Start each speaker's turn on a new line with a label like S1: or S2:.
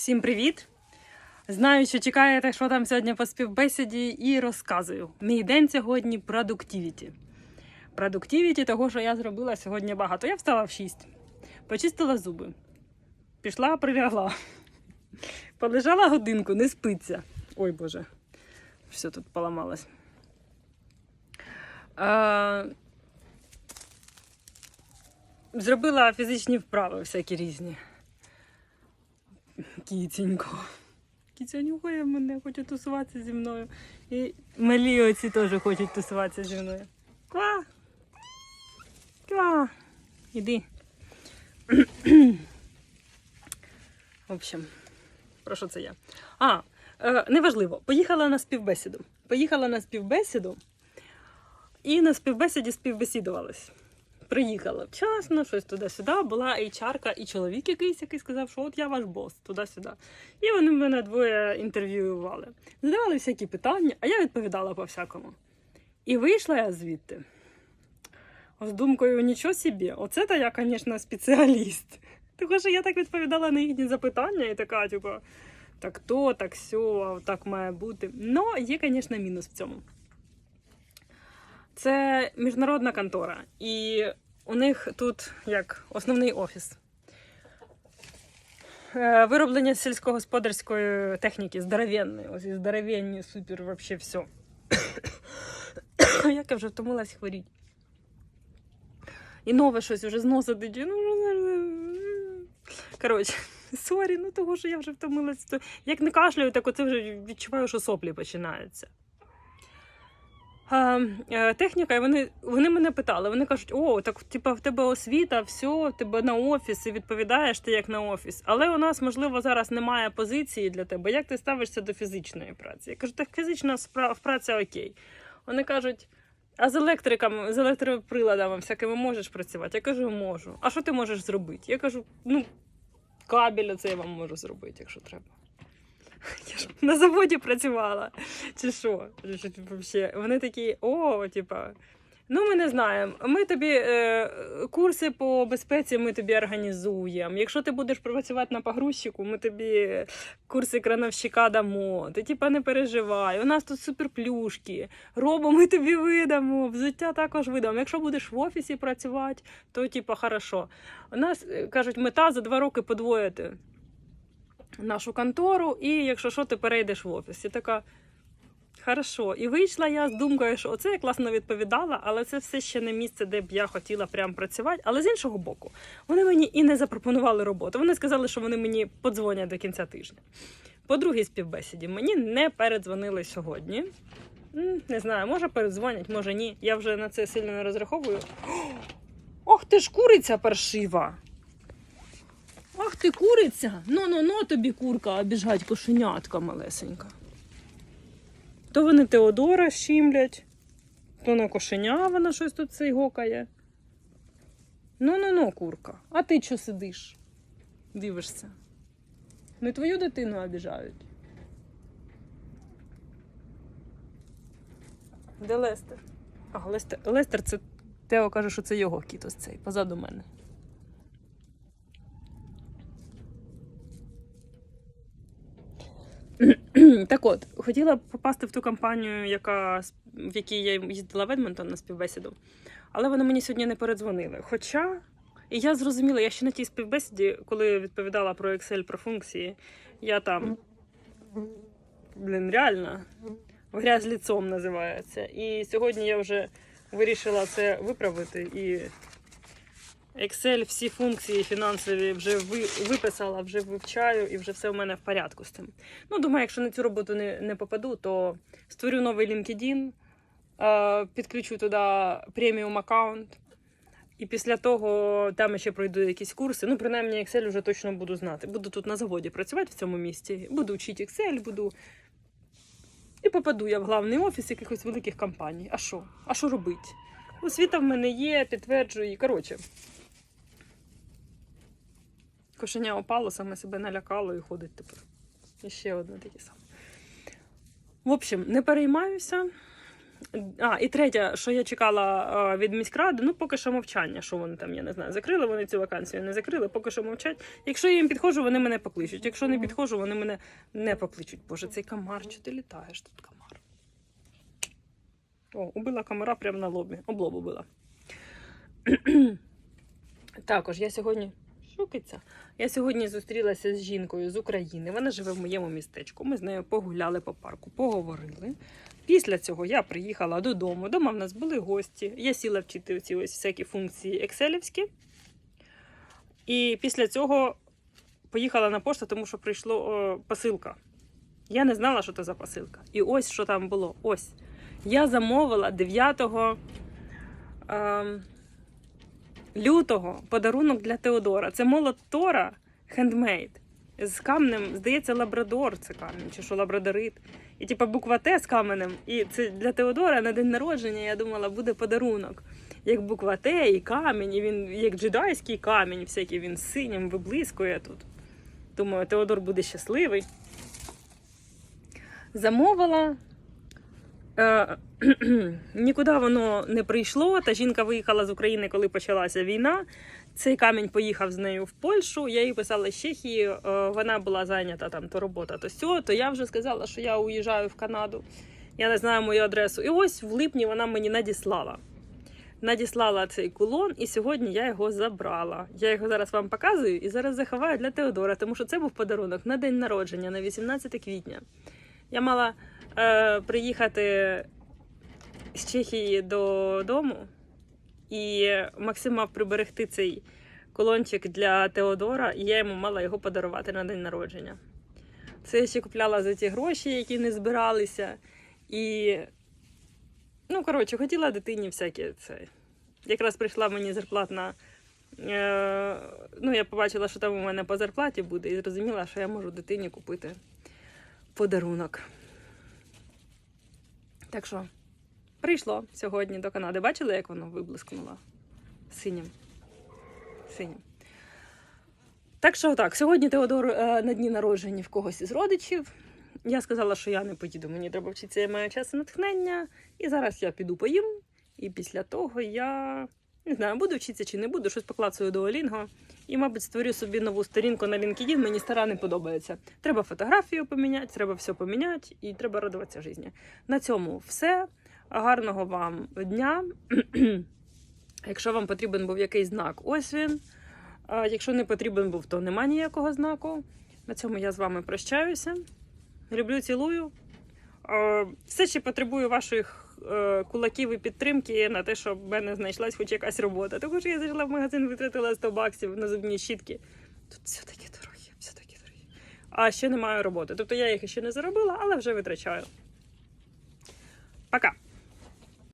S1: Всім привіт! Знаю, що чекаєте, що там сьогодні по співбесіді, і розказую. Мій день сьогодні продуктивіті. Продуктивіті того, що я зробила сьогодні багато. Я встала в 6, почистила зуби, пішла, прилягла, полежала годинку, не спиться. Ой Боже, все тут поламалось. А... Зробила фізичні вправи всякі різні. Кіценько. Кіця нюхає мене, хоче тусуватися зі мною. І малі оці теж хочуть тусуватися зі мною. Ква! Ква! Іди. В общем, про що це я? А, е, неважливо. Поїхала на співбесіду. Поїхала на співбесіду і на співбесіді співбесідувалась. Приїхала вчасно, щось туди-сюди. Була HR і чоловік якийсь, який сказав, що от я ваш бос, туди-сюди. І вони мене двоє інтерв'ювали. Задавали всякі питання, а я відповідала по всякому. І вийшла я звідти. З думкою, нічого собі, оце то я, звісно, спеціаліст. Тому що я так відповідала на їхні запитання і така, типу, так то, так сьо, так має бути. Ну, є, звісно, мінус в цьому. Це міжнародна контора, і у них тут як основний офіс. Е, Вироблення сільськогосподарської техніки здоровенної. Ось здоровенні, супер, вообще все. Як я вже втомилась хворіть. І нове щось вже з носа дичі. Ну, Коротше, сорі, ну того, що я вже втомилась. Як не кашляю, так оце вже відчуваю, що соплі починаються. Е, техніка, і вони, вони мене питали. Вони кажуть: о, так типа в тебе освіта, все, тебе на офіс, і відповідаєш ти як на офіс. Але у нас, можливо, зараз немає позиції для тебе. Як ти ставишся до фізичної праці? Я кажу, так фізична спра- праця окей. Вони кажуть. А з електриками, з електроприладами всякими можеш працювати? Я кажу, можу. А що ти можеш зробити? Я кажу, ну, кабель оце я вам можу зробити, якщо треба. Я ж на заводі працювала. Чи що? Що, типу? Вони такі, о, типа. Ну, ми не знаємо. Ми тобі е, курси по безпеці ми тобі організуємо. Якщо ти будеш працювати на погрузчику, ми тобі курси крановщика дамо. Ти типа не переживай. У нас тут суперплюшки. Робо ми тобі видамо. Взуття також видамо. Якщо будеш в офісі працювати, то типа хорошо. У нас е, кажуть, мета за два роки подвоїти нашу контору, і якщо що, ти перейдеш в офіс. І така. Хорошо, і вийшла я з думкою, що оце я класно відповідала, але це все ще не місце, де б я хотіла прям працювати. Але з іншого боку, вони мені і не запропонували роботу. Вони сказали, що вони мені подзвонять до кінця тижня. По другій співбесіді мені не передзвонили сьогодні. Не знаю, може передзвонять, може ні. Я вже на це сильно не розраховую. Ох, ти ж куриця паршива! Ах ти куриця! Ну ну ну тобі курка, а біжать кошенятка малесенька. То вони Теодора щімлять, то на кошеня вона щось тут цей гокає. Ну ну ну, курка. А ти чого сидиш? Дивишся. Не твою дитину обіжають. Де Лестер? А, Лестер, Лестер це Тео каже, що це його кіт ось цей, позаду мене. Так от, хотіла попасти в ту компанію, яка, в якій я їздила в Едмонтон на співбесіду, але вони мені сьогодні не передзвонили. Хоча, і я зрозуміла, я ще на тій співбесіді, коли відповідала про Excel, про функції, я там, блін, реально, грязь ліцом називається. І сьогодні я вже вирішила це виправити і. Excel всі функції фінансові вже виписала, вже вивчаю і вже все в мене в порядку з цим. Ну, думаю, якщо на цю роботу не, не попаду, то створю новий LinkedIn, підключу туди преміум аккаунт. І після того там ще пройду якісь курси. Ну, принаймні, Excel вже точно буду знати. Буду тут на заводі працювати в цьому місті, буду вчити Excel, буду. І попаду я в главний офіс якихось великих компаній. А що? А що робити? Освіта в мене є, підтверджую. Коротше. Кошеня опало, саме себе налякало і ходить тепер. І ще одне таке саме. В общем, не переймаюся. А, і третє, що я чекала е, від міськради, ну поки що мовчання, що вони там, я не знаю, закрили вони цю вакансію, не закрили, поки що мовчать. Якщо я їм підходжу, вони мене покличуть. Якщо не підходжу, вони мене не покличуть. Боже, цей комар, що ти літаєш тут комар? О, убила комара прямо на лобі. Облоб убила. Також я сьогодні. Шукиться. Я сьогодні зустрілася з жінкою з України. Вона живе в моєму містечку. Ми з нею погуляли по парку, поговорили. Після цього я приїхала додому. Дома в нас були гості. Я сіла вчити ці ось всякі функції екселівські. І після цього поїхала на пошту, тому що прийшла посилка. Я не знала, що це за посилка. І ось що там було. Ось. Я замовила 9 ем, лютого подарунок для Теодора. Це молот Тора хендмейд. З камнем, здається, лабрадор це камінь, чи що лабрадорит. І типу буква Т з каменем. І це для Теодора на день народження, я думала, буде подарунок. Як буква Т і камінь, і він як джедайський камінь, всякий він синім виблискує тут. Думаю, Теодор буде щасливий. Замовила. Е, нікуди воно не прийшло. Та жінка виїхала з України, коли почалася війна. Цей камінь поїхав з нею в Польщу. Я їй писала з Чехії. е, Вона була зайнята там то робота, то сьо. То я вже сказала, що я уїжджаю в Канаду. Я не знаю мою адресу. І ось в липні вона мені надіслала. Надіслала цей кулон, і сьогодні я його забрала. Я його зараз вам показую і зараз заховаю для Теодора, тому що це був подарунок на день народження, на 18 квітня. Я мала е, приїхати з Чехії додому, і Максим мав приберегти цей колончик для Теодора, і я йому мала його подарувати на день народження. Це я ще купляла за ті гроші, які не збиралися. І, ну, коротше, хотіла дитині всяке це. Якраз прийшла мені зарплатна. Е, ну, я побачила, що там у мене по зарплаті буде, і зрозуміла, що я можу дитині купити подарунок. Так що, прийшло сьогодні до Канади. Бачили, як воно виблискнуло? Синім. Синім. Так що так, сьогодні Теодор е, на дні народження в когось із родичів. Я сказала, що я не поїду, мені треба вчитися, я маю час і натхнення. І зараз я піду поїм. І після того я не знаю, буду вчитися чи не буду, щось поклацаю до Олінго. І, мабуть, створю собі нову сторінку на LinkedIn, мені стара не подобається. Треба фотографію поміняти, треба все поміняти і треба радуватися житті. На цьому все. Гарного вам дня. Якщо вам потрібен був якийсь знак, ось він. А якщо не потрібен був, то нема ніякого знаку. На цьому я з вами прощаюся. Люблю, цілую. Все ще потребую ваших кулаків і підтримки на те, щоб в мене знайшлась хоч якась робота. Тому що я зайшла в магазин, витратила 100 баксів на зубні щітки. Тут все таке дорогі, все таке дорогі. А ще немає роботи. Тобто я їх ще не заробила, але вже витрачаю. Пока!